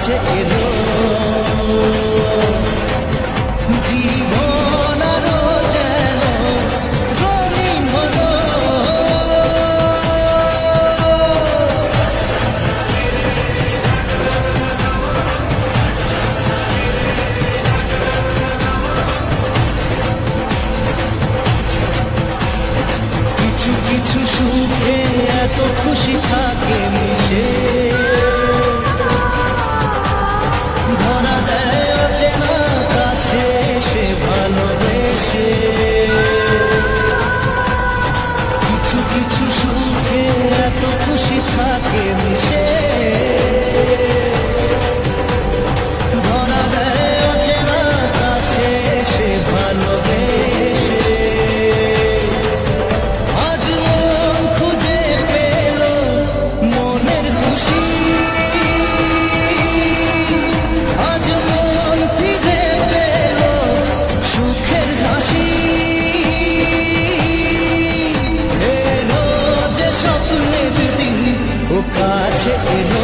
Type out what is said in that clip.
কাছে এলো। যেন কিছু কিছু সুখে এত খুশি থাকে i take ticket.